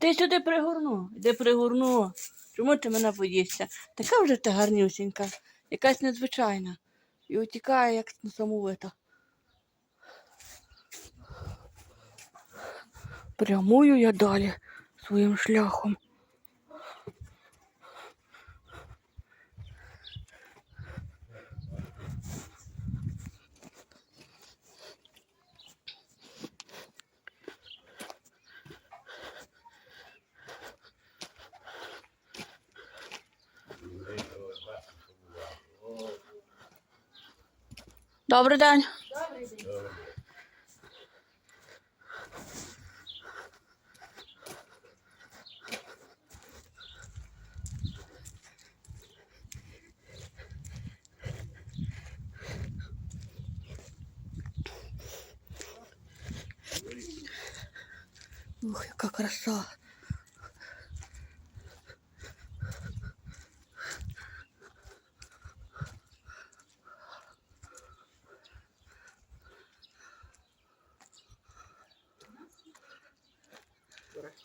Ти сюди пригорну, іди пригорну. Чому ти мене боїшся? Така вже ти гарнюсінька, якась незвичайна. І утікає, як самовита. Прямую я далі своїм шляхом. Добрий день. Ух, яка краса.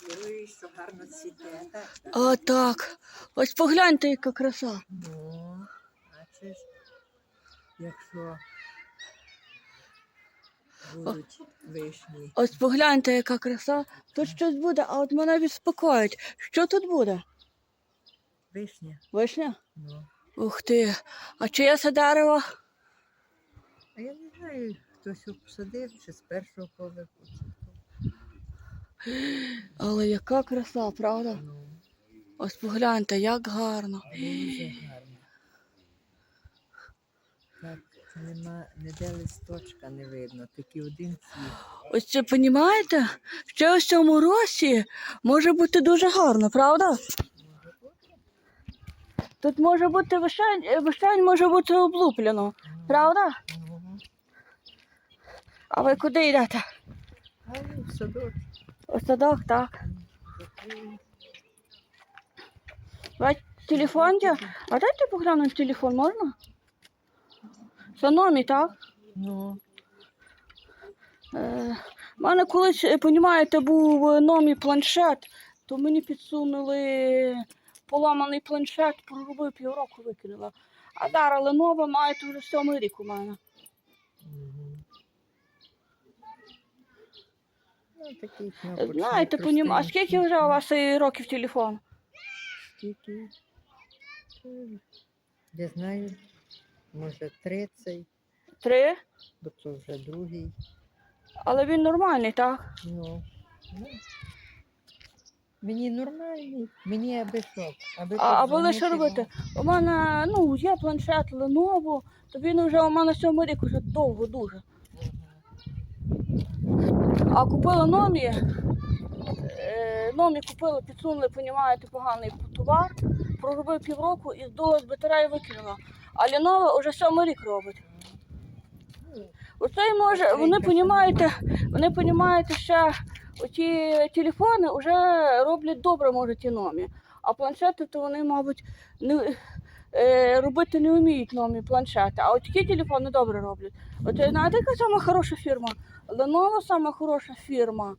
Фотографірую, що гарно цвіте. Так, так. А так. Ось погляньте, яка краса. Ну, бачиш, якщо будуть вишні. Ось погляньте, яка краса. Тут щось буде, а от мене відспокоїть. Що тут буде? Вишня, Вишня? ну. Ух ти. А чиє це дерево? А я не знаю, хтось його посадив чи з першого поверху. Але яка краса, правда? Ну, Ось погляньте, як гарно. гарно. Так, нема, ніде листочка не видно, тільки один цвіт. Ось це понімаєте? Ще ось цьому росі може бути дуже гарно, правда? Тут може бути вишень, вишень може бути облуплено, правда? Ну, А ви куди йдете? а ну, в садок. У садок, так. Бать, телефон є? А дайте поглянути телефон, можна? Це номі, так? Ну, Е, У мене колись, е, понімаєте, був е, номі планшет, то мені підсунули поламаний планшет, проробив півроку викинула. А зараз Lenovo має вже сьомий рік у мене. Ну, такий Е, кнопочний, Знаєте, понім... а простенький. скільки вже у вас е, років телефон? Скільки? Ем, Я знаю, може 30, Три? бо це вже другий. Але він нормальний, так? Ну, ну. Мені нормальний, мені аби що. Аби А, а ви подзвонити, лише робите? У мене ну, є планшет Lenovo, то він вже у мене сьомий рік, вже довго дуже. А купила номі. Е, номі купили, підсунули, понімаєте, поганий товар. Проробив півроку і здула з батареї викинула. А Lenovo вже сьомий рік робить. Оце може, вони понімаєте, вони понімаєте, ще оті телефони вже роблять добре, може, ті номі. А планшети, то вони, мабуть, не, е, робити не вміють номі планшети. А от такі телефони добре роблять. От е, знаєте, яка сама хороша фірма? Lenovo сама хороша фірма.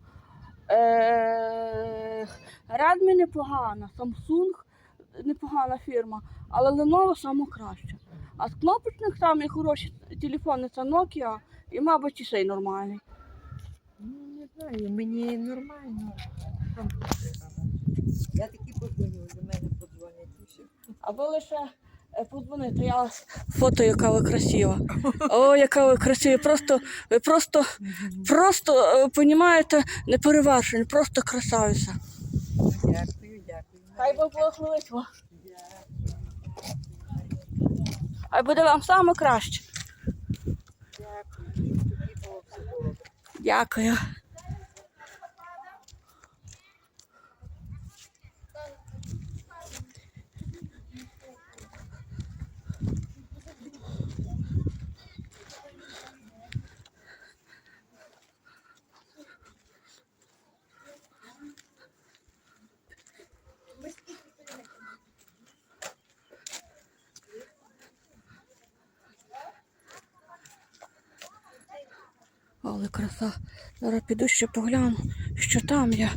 Redmi непогана, Samsung непогана фірма, але Lenovo сама краща. А з кнопочних самі хороші телефони це Nokia і, мабуть, і цей нормальний. Ну, не знаю, мені нормально. Я таки подзвоню, до мене подзвонять. Або лише подзвонити. Я вас фото, яка ви красива. О, яка ви красива. Просто, ви просто, просто, е, понімаєте, не перевершені, просто красавиця. Дякую, дякую. Хай Бог благословить вас. Хай буде вам саме краще. дякую. Було. Дякую. Але краса. Зараз піду ще погляну, що там є.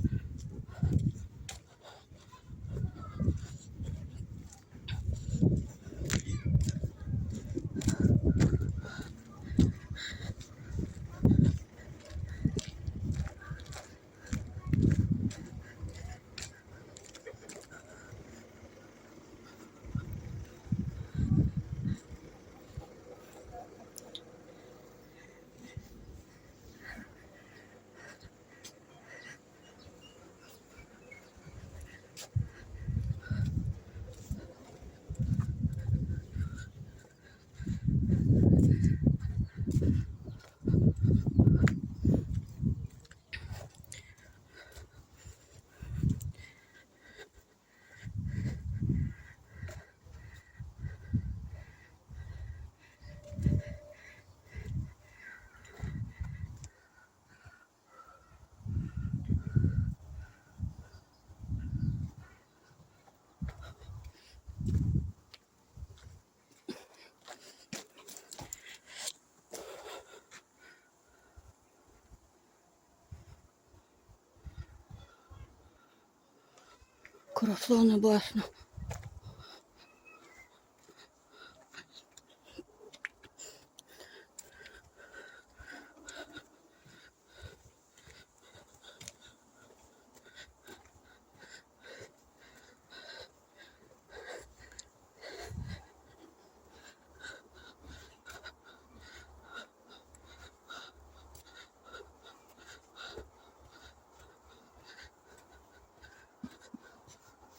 Кросло небесно.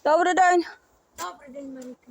Добрий день. Добрий день, Маріка.